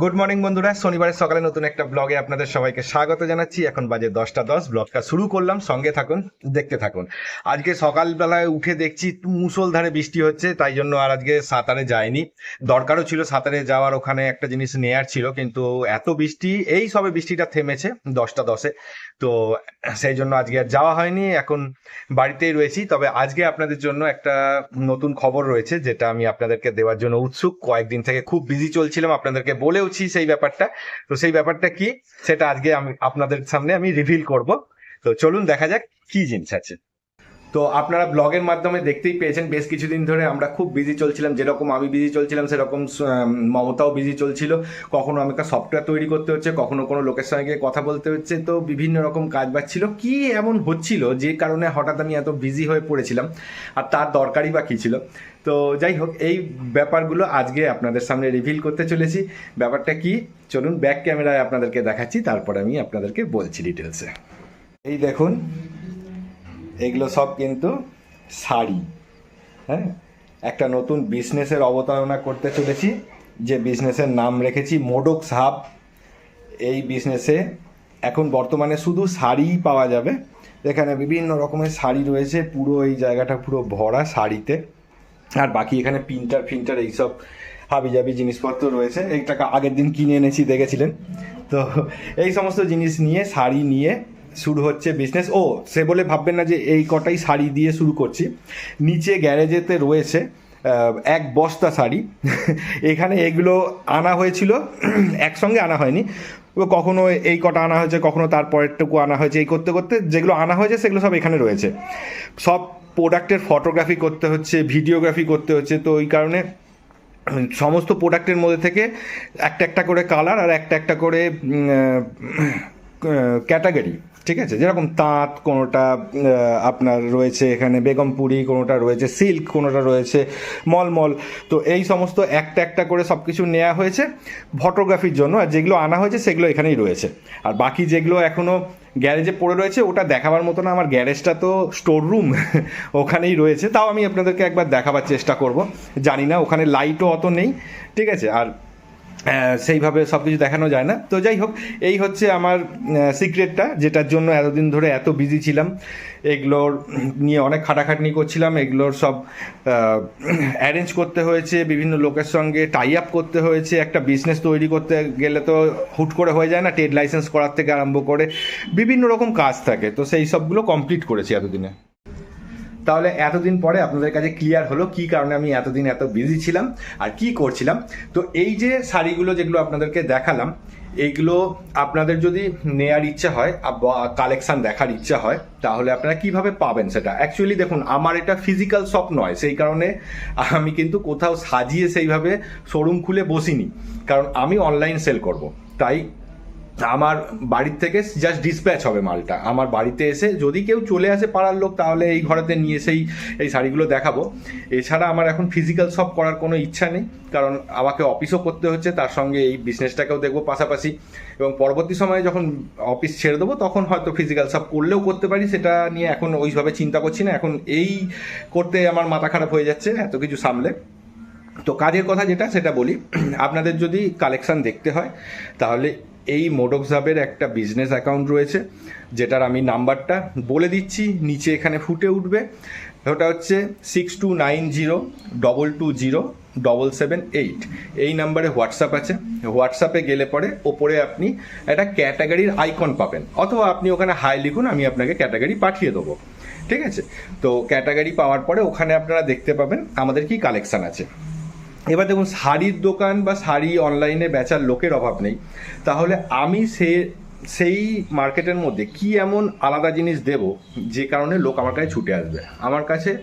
Good morning বন্ধুরা। শনিবারের সকালে নতুন একটা ব্লগে আপনাদের সবাইকে স্বাগত জানাচ্ছি। এখন বাজে দশটা দশ। ব্লগটা শুরু করলাম। সঙ্গে থাকুন, দেখতে থাকুন। আজকে সকালবেলায় উঠে দেখছি মুসলধারে বৃষ্টি হচ্ছে, তাই জন্য আর আজকে সাঁতারে যায়নি দরকারও ছিল সাঁতারে যাওয়ার, ওখানে একটা জিনিস নেয়ার ছিল, কিন্তু এত বৃষ্টি, এই সবে বৃষ্টিটা থেমেছে দশটা দশে। তো সেই জন্য আজকে আর যাওয়া হয়নি, এখন বাড়িতেই রয়েছি। তবে আজকে আপনাদের জন্য একটা নতুন খবর রয়েছে, যেটা আমি আপনাদেরকে দেওয়ার জন্য উৎসুক। কয়েকদিন থেকে খুব বিজি চলছিলাম, আপনাদেরকে বলেওছি সেই ব্যাপারটা। তো সেই ব্যাপারটা কি, সেটা আজকে আমি আপনাদের সামনে আমি রিভিল করব। তো চলুন দেখা যাক কি জিনিস আছে। তো আপনারা ব্লগের মাধ্যমে দেখতেই পেয়েছেন, বেশ কিছুদিন ধরে আমরা খুব বিজি চলছিলাম, যেরকম আমি বিজি চলছিলাম, সেরকম মমতাও বিজি চলছিল। কখনো আমাকে সফটওয়্যার তৈরি করতে হচ্ছে, কখনো কোনো লোকের সঙ্গে কথা বলতে হচ্ছে, তো বিভিন্ন রকম কাজ বাজছিল কি এমন হচ্ছিল, যে কারণে হঠাৎ আমি এত বিজি হয়ে পড়েছিলাম, আর তার দরকারই বা কী ছিল? তো যাই হোক, এই ব্যাপারগুলো আজকে আপনাদের সামনে রিভিল করতে চলেছি। ব্যাপারটা কি? চলুন ব্যাক ক্যামেরায় আপনাদেরকে দেখাচ্ছি, তারপর আমি আপনাদেরকে বলছি ডিটেলসে এই দেখুন এগুলো সব কিন্তু শাড়ি হ্যাঁ? একটা নতুন বিজনেসের অবতারণা করতে চলেছি, যে বিজনেসের নাম রেখেছি মোডক সাব এই বিজনেসে এখন বর্তমানে শুধু শাড়িই পাওয়া যাবে। এখানে বিভিন্ন রকমের শাড়ি রয়েছে, পুরো এই জায়গাটা পুরো ভরা শাড়িতে। আর বাকি এখানে প্রিন্টার, ফিন্টার এইসব হাবিজাবি জিনিসপত্র রয়েছে। এইটা আগের দিন কিনে এনেছি, দেখেছিলেন? তো এই সমস্ত জিনিস নিয়ে, শাড়ি নিয়ে শুরু হচ্ছে বিজনেস ও, সে বলে ভাববেন না যে এই কটাই শাড়ি দিয়ে শুরু করছি। নিচে গ্যারেজেতে রয়েছে এক বস্তা শাড়ি। এখানে এগুলো আনা হয়েছিল, একসঙ্গে আনা হয়নি। কখনো এই কটা আনা হয়েছে, কখনো তারপরেরটুকু আনা হয়েছে, এই করতে করতে যেগুলো আনা হয়েছে সেগুলো সব এখানে রয়েছে। সব প্রোডাক্টের ফটোগ্রাফি করতে হচ্ছে ভিডিওগ্রাফি করতে হচ্ছে, তো ওই কারণে সমস্ত প্রোডাক্টের মধ্যে থেকে একটা একটা করে কালার আর একটা একটা করে ক্যাটাগরি ঠিক আছে? যেরকম তাঁত কোনোটা আপনার রয়েছে এখানে বেগমপুরি কোনোটা রয়েছে, সিল্ক কোনোটা রয়েছে, মলমল। তো এই সমস্ত একটা একটা করে সব কিছু নেওয়া হয়েছে ফটোগ্রাফির জন্য, আর যেগুলো আনা হয়েছে সেগুলো এখানেই রয়েছে। আর বাকি যেগুলো এখনও গ্যারেজে পড়ে রয়েছে, ওটা দেখাবার মতো না, আমার গ্যারেজটা তো স্টোর রুম ওখানেই রয়েছে। তাও আমি আপনাদেরকে একবার দেখাবার চেষ্টা করব। জানি না, ওখানে লাইটও অত নেই, ঠিক আছে? আর সেইভাবে সব কিছু দেখানো যায় না। তো যাই হোক, এই হচ্ছে আমার সিক্রেটটা, যেটার জন্য এতদিন ধরে এত বিজি ছিলাম। এগুলোর নিয়ে অনেক খাটাখাটনি করছিলাম। এগুলোর সব অ্যারেঞ্জ করতে হয়েছে, বিভিন্ন লোকের সঙ্গে টাই আপ করতে হয়েছে। একটা বিজনেস তৈরি করতে গেলে তো হুট করে হয়ে যায় না ট্রেড লাইসেন্স করার থেকে আরম্ভ করে বিভিন্ন রকম কাজ থাকে। তো সেই সবগুলো কমপ্লিট করেছি এতদিনে। তাহলে এতদিন পরে আপনাদের কাছে ক্লিয়ার হলো কি কারণে আমি এতদিন এত বিজি ছিলাম আর কি করছিলাম। তো এই যে শাড়িগুলো যেগুলো আপনাদেরকে দেখালাম এইগুলো আপনাদের যদি নেয়ার ইচ্ছা হয় কালেকশান দেখার ইচ্ছা হয়, তাহলে আপনারা কীভাবে পাবেন সেটা? অ্যাকচুয়ালি দেখুন, আমার এটা ফিজিক্যাল শপ নয়, সেই কারণে আমি কিন্তু কোথাও সাজিয়ে সেইভাবে শোরুম খুলে বসিনি। কারণ আমি অনলাইন সেল করব। তাই আমার বাড়ির থেকে জাস্ট ডিসপ্যাচ হবে মালটা। আমার বাড়িতে এসে যদি কেউ চলে আসে পাড়ার লোক, তাহলে এই ঘরেতে নিয়ে এসেই এই শাড়িগুলো দেখাবো। এছাড়া আমার এখন ফিজিক্যাল সব করার কোনো ইচ্ছা নেই, কারণ আমাকে অফিসও করতে হচ্ছে, তার সঙ্গে এই বিজনেসটাকেও দেখব পাশাপাশি। এবং পরবর্তী সময়ে যখন অফিস ছেড়ে দেবো, তখন হয়তো ফিজিক্যাল সব করলেও করতে পারি, সেটা নিয়ে এখন ওইভাবে চিন্তা করছি না। এখন এই করতে আমার মাথা খারাপ হয়ে যাচ্ছে, এত কিছু সামলে। তো কাজের কথা যেটা, সেটা বলি। আপনাদের যদি কালেকশান দেখতে হয়, তাহলে এই মোডক সাবের একটা বিজনেস অ্যাকাউন্ট রয়েছে, যেটার আমি নাম্বারটা বলে দিচ্ছি, নিচে এখানে ফুটে উঠবে। ওটা হচ্ছে six two nine zero double two zero double seven eight এই নাম্বারে হোয়াটসঅ্যাপ আছে। হোয়াটসঅ্যাপে গেলে পরে ওপরে আপনি একটা ক্যাটাগরির আইকন পাবেন, অথবা আপনি ওখানে হাই লিখুন, আমি আপনাকে ক্যাটাগরি পাঠিয়ে দেবো। ঠিক আছে? তো ক্যাটাগরি পাওয়ার পরে ওখানে আপনারা দেখতে পাবেন আমাদের কি কালেকশান আছে। এবার দেখুন, শাড়ির দোকান বা শাড়ি অনলাইনে বেচার লোকের অভাব নেই। তাহলে আমি সে, সেই মার্কেটের মধ্যে কি এমন আলাদা জিনিস দেব যে কারণে লোক আমার কাছে ছুটে আসবে? আমার কাছে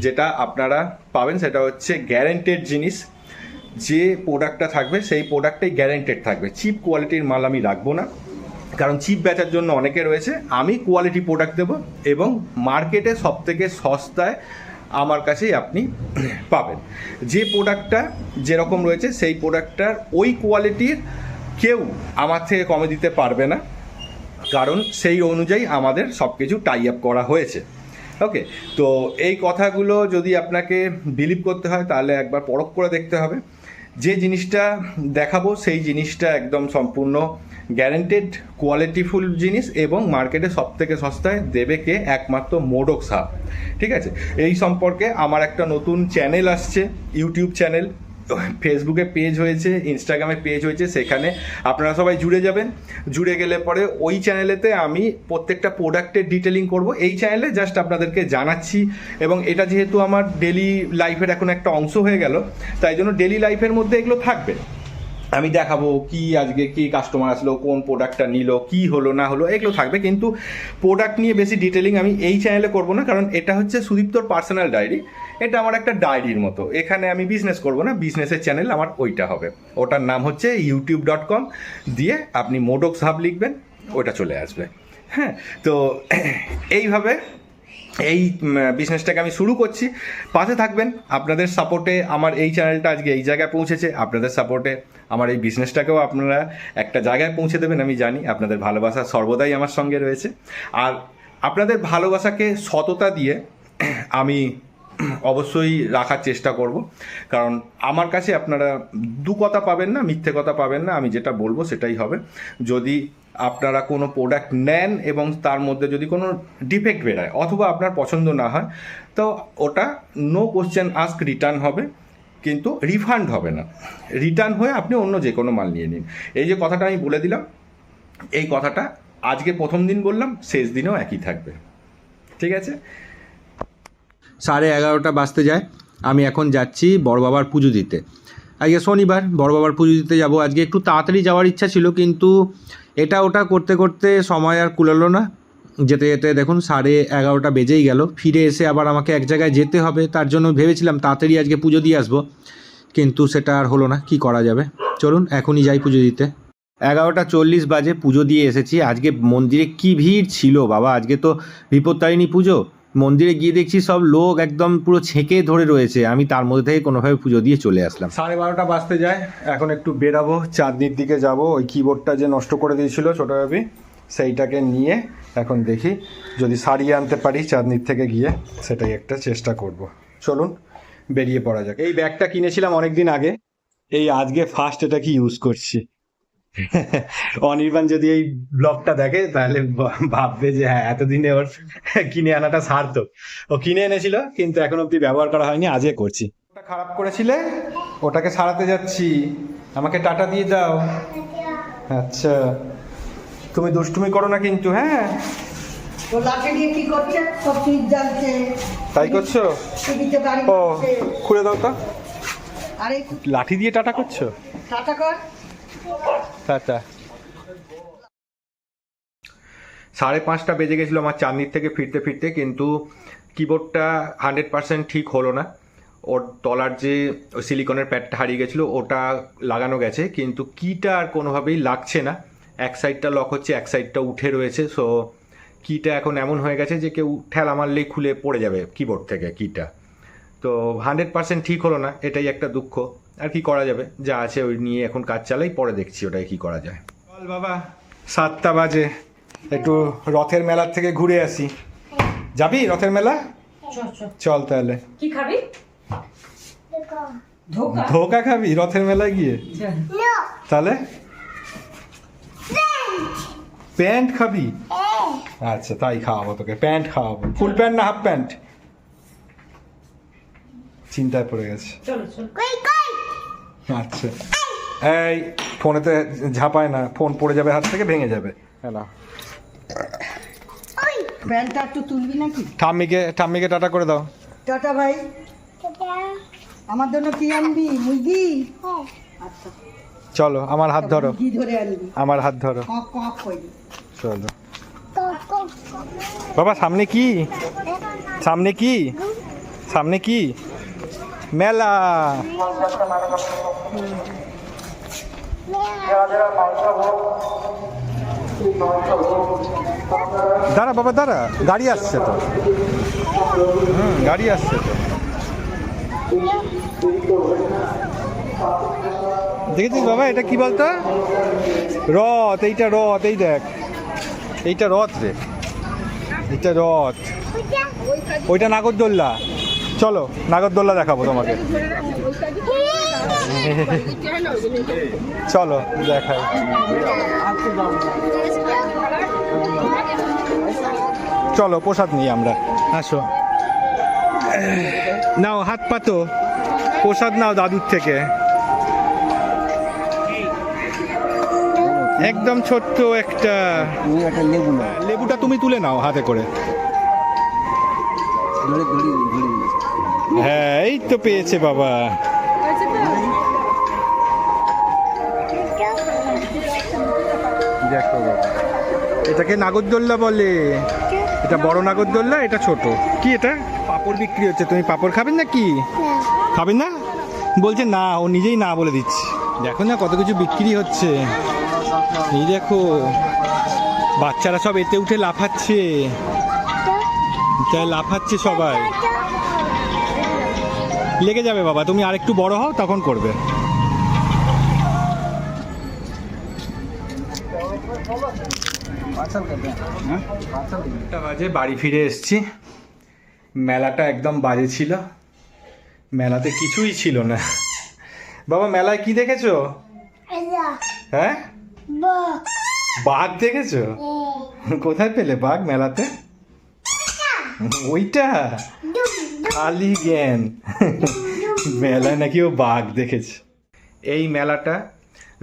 যেটা আপনারা পাবেন সেটা হচ্ছে গ্যারেন্টেড জিনিস। যে প্রোডাক্টটা থাকবে, সেই প্রোডাক্টটাই গ্যারেন্টেড থাকবে। চিপ কোয়ালিটির মাল আমি রাখব না। কারণ চিপ বেচার জন্য অনেকে রয়েছে। আমি কোয়ালিটি প্রোডাক্ট দেবো এবং মার্কেটে সব থেকে সস্তায় আমার কাছেই আপনি পাবেন। যে প্রোডাক্টটা যেরকম রয়েছে, সেই প্রোডাক্টটার ওই কোয়ালিটির কেউ আমার থেকে কমে দিতে পারবে না। কারণ সেই অনুযায়ী আমাদের সব কিছু টাই আপ করা হয়েছে। ওকে তো এই কথাগুলো যদি আপনাকে বিলিভ করতে হয়, তাহলে একবার পরখ করে দেখতে হবে। যে জিনিসটা দেখাবো, সেই জিনিসটা একদম সম্পূর্ণ গ্যারেন্টেড কোয়ালিটিফুল জিনিস এবং মার্কেটে সব থেকে সস্তায় দেবে কে একমাত্র মোডক সাপ ঠিক আছে? এই সম্পর্কে আমার একটা নতুন চ্যানেল আসছে ইউটিউব চ্যানেল ফেসবুকে পেজ হয়েছে ইনস্টাগ্রামে পেজ হয়েছে, সেখানে আপনারা সবাই জুড়ে যাবেন। জুড়ে গেলে পরে ওই চ্যানেলেতে আমি প্রত্যেকটা প্রোডাক্টের ডিটেলিং করব। এই চ্যানেলে জাস্ট আপনাদেরকে জানাচ্ছি এবং এটা যেহেতু আমার ডেলি লাইফের এখন একটা অংশ হয়ে গেল, তাই জন্য ডেলি লাইফের মধ্যে এগুলো থাকবে। আমি দেখাবো কি আজকে কি কাস্টমার আসলো, কোন প্রোডাক্টটা নিল, কি হলো, না হলো, এগুলো থাকবে। কিন্তু প্রোডাক্ট নিয়ে বেশি ডিটেলিং আমি এই চ্যানেলে করব না, কারণ এটা হচ্ছে সুদীপ্তর পার্সোনাল ডায়েরি এটা আমার একটা ডায়েরির মতো। এখানে আমি বিজনেস করব না বিজনেসের চ্যানেল আমার ওইটা হবে। ওটার নাম হচ্ছে ইউটিউব ডট কম দিয়ে আপনি মোডক সাব লিখবেন ওটা চলে আসবে। হ্যাঁ তো এইভাবে এই বিজনেসটাকে আমি শুরু করছি। পাশে থাকবেন, আপনাদের সাপোর্টে আমার এই চ্যানেলটা আজকে এই জায়গায় পৌঁছেছে। আপনাদের সাপোর্টে আমার এই বিজনেসটাকেও আপনারা একটা জায়গায় পৌঁছে দেবেন, আমি জানি আপনাদের ভালোবাসা সর্বদাই আমার সঙ্গে রয়েছে। আর আপনাদের ভালোবাসাকে সততা দিয়ে আমি অবশ্যই রাখার চেষ্টা করব। কারণ আমার কাছে আপনারা দু কথা পাবেন না, মিথ্যে কথা পাবেন না, আমি যেটা বলব সেটাই হবে। যদি আপনারা কোনো প্রোডাক্ট নেন এবং তার মধ্যে যদি কোনো ডিফেক্ট বেরোয়, অথবা আপনার পছন্দ না হয়, তো ওটা নো কোশ্চেন আস্ক রিটার্ন হবে, কিন্তু রিফান্ড হবে না। রিটার্ন হয়ে আপনি অন্য যে কোনো মাল নিয়ে নিন। এই যে কথাটা আমি বলে দিলাম, এই কথাটা আজকে প্রথম দিন বললাম, শেষ দিনেও একই থাকবে। ঠিক আছে? সাড়ে এগারোটা বাজতে যায়। আমি এখন যাচ্ছি বড় বাবার পুজো দিতে। আজকে শনিবার বড় বাবার পুজো দিতে যাব। আজকে একটু তাড়াতাড়ি যাওয়ার ইচ্ছা ছিল, কিন্তু এটা ওটা করতে করতে সময় আর কুলালো না। যেতে যেতে দেখুন সাড়ে এগারোটা বেজেই গেল। ফিরে এসে আবার আমাকে এক জায়গায় যেতে হবে, তার জন্য ভেবেছিলাম তাড়াতাড়ি আজকে পুজো দিয়ে আসব। কিন্তু সেটা আর হলো না, কি করা যাবে? চলুন এখনই যাই পুজো দিতে। এগারোটা চল্লিশ বাজে পুজো দিয়ে এসেছি। আজকে মন্দিরে কি ভিড় ছিল বাবা? আজকে তো বিপত্তারিণী পুজো। মন্দিরে গিয়ে দেখছি সব লোক একদম পুরো ছেঁকে ধরে রয়েছে। আমি তার মধ্যে থেকে কোনোভাবে পুজো দিয়ে চলে আসলাম। সাড়ে বারোটা বাজতে যায়। এখন একটু বেরাবো, চাঁদনির দিকে যাব। ওই কিবোর্ডটা যে নষ্ট করে দিয়েছিল ছোটো ভাবি, সেইটাকে নিয়ে এখন দেখি। যদি সারিয়ে আনতে পারি চাঁদনির থেকে গিয়ে, সেটাই একটা চেষ্টা করব। চলুন, বেরিয়ে পড়া যাক। এই ব্যাগটা কিনেছিলাম অনেক দিন আগে। এই আজকে ফার্স্ট এটা কি ইউজ করছি? অনির্বাণ যদি এই ব্লগটা দেখে তাহলে ভাববে যে হ্যাঁ এতদিনে ওর কিনে আনাটা সার্থক। ও কিনে এনেছিল কিন্তু এখন অব্দি ব্যবহার করা হয়নি আজকে করছি। ওটা খারাপ করেছিলে? ওটাকে সারাতে যাচ্ছি। আমাকে টাটা দিয়ে দাও। আচ্ছা। তুমি দুষ্টুমি করো না কিন্তু হ্যাঁ? ও লাঠি দিয়ে কি করছে? সব ফ্রিজ জ্বালছে তাই করছ? ও খুলে দাও তো। আরে লাঠি দিয়ে টাটা করছ? টাটা কর। টাটা। সাড়ে পাঁচটা বেজে গেছিল আমার চাঁদনির থেকে ফিরতে ফিরতে, কিন্তু কিবোর্ডটা হান্ড্রেড পার্সেন্ট ঠিক হলো না। ওর তলার যে সিলিকনের প্যাডটা হারিয়ে গেছিল, ওটা লাগানো গেছে, কিন্তু কিটা আর কোনোভাবেই লাগছে না। এক সাইডটা লক হচ্ছে, এক সাইডটা উঠে রয়েছে সো কিটা এখন এমন হয়ে গেছে যে কেউ ঠেলা মারলেই খুলে পড়ে যাবে কিবোর্ড থেকে কিটা তো হান্ড্রেড পার্সেন্ট ঠিক হলো না, এটাই একটা দুঃখ। আর কি করা যাবে? যা আছে ওই নিয়ে এখন কাজ চালাই পরে দেখছি ওটাই কি করা যায়। চল বাবা সাতটা বাজে। একটু রথের মেলার থেকে ঘুরে আসি। যাবি রথের মেলা? চল তাহলে। কি খাবি? ধোকা। ধোকা খাবি রথের মেলায় গিয়ে? তাহলে? প্যান্ট খাবি? আচ্ছা তাই খাওয়াবো তোকে। প্যান্ট খাওয়াবো। ফুল প্যান্ট না হাফ প্যান্ট? চিন্তায় পড়ে গেছে। চলো চলো। আচ্ছা। এই ফোনেতে ঝাঁপায় না ফোন পড়ে যাবে হাত থেকে ভেঙে যাবে। হ্যাঁ না। প্যান্টটা একটু তুলবি নাকি? ঠাম্মিকে ঠাম্মিকে টাটা করে দাও। টাটা ভাই। আমার জন্য কি আনবি? মুরগি? আচ্ছা। চলো আমার হাত ধরো। ধরে আনবি। আমার হাত ধরো। কক কক চলো। বাবা সামনে কি? সামনে কি? সামনে কি? মেলা। দাঁড়া বাবা, দাঁড়া। গাড়ি আসছে তো। হুম, গাড়ি আসছে তো। দেখেছিস বাবা, এটা কি বলতো? রথ, এইটা রথ, এই দেখ। এইটা রথ রে। এইটা রথ। ওইটা নাগরদোল্লা। চলো, নাগরদোল্লা দেখাবো তোমাকে। চলো, দেখাই। চলো, প্রসাদ নিই আমরা। আসো। নাও, হাত পাতো। প্রসাদ নাও দাদুর থেকে। একদম ছোট্ট একটা লেবুটা তুমি তুলে নাও হাতে করে। হ্যাঁ এই তো পেয়েছে বাবা। দেখো বাবা। এটাকে নাগরদোল্লা বলে। এটা বড় নাগরদোল্লা এটা ছোট। কি এটা? পাপড় বিক্রি হচ্ছে। তুমি পাপড় খাবেন না কি খাবেন না? বলছে না ও নিজেই না বলে দিচ্ছে। দেখো না কত কিছু বিক্রি হচ্ছে। এই দেখো বাচ্চারা সব এতে উঠে লাফাচ্ছে। এটা লাফাচ্ছে সবাই। লেগে যাবে বাবা তুমি আর একটু বড় হও তখন করবে। হ্যাঁ বাজে বাড়ি ফিরে এসছি। মেলাটা একদম বাজে ছিল। মেলাতে কিছুই ছিল না। বাবা মেলায় কি দেখেছ? হ্যাঁ? বাঘ। দেখেছ? কোথায় পেলে বাঘ মেলাতে? ওইটা? খালি জ্ঞান। মেলায় নাকি ও বাঘ দেখেছে। এই মেলাটা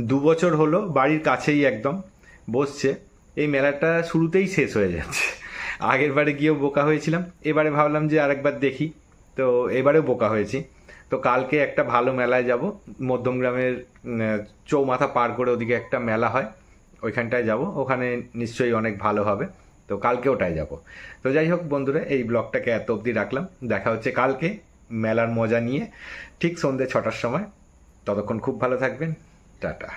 দু বছর হলো, বাড়ির কাছেই একদম বসছে। এই মেলাটা শুরুতেই শেষ হয়ে যাচ্ছে। আগের বারে গিয়েও বোকা হয়েছিলাম, এবারে ভাবলাম যে আরেকবার দেখি। তো এবারেও বোকা হয়েছি। তো কালকে একটা ভালো মেলায় যাব। মধ্যমগ্রামের চৌমাথা পার করে ওদিকে একটা মেলা হয়। ওইখানটায় যাব। ওখানে নিশ্চয়ই অনেক ভালো হবে। তো কালকে ওটাই যাব। তো যাই হোক বন্ধুরা, এই ব্লগটাকে এত অবধি রাখলাম। দেখা হচ্ছে কালকে মেলার মজা নিয়ে, ঠিক সন্ধ্যে ছটার সময়। ততক্ষণ খুব ভালো থাকবেন। টাটা।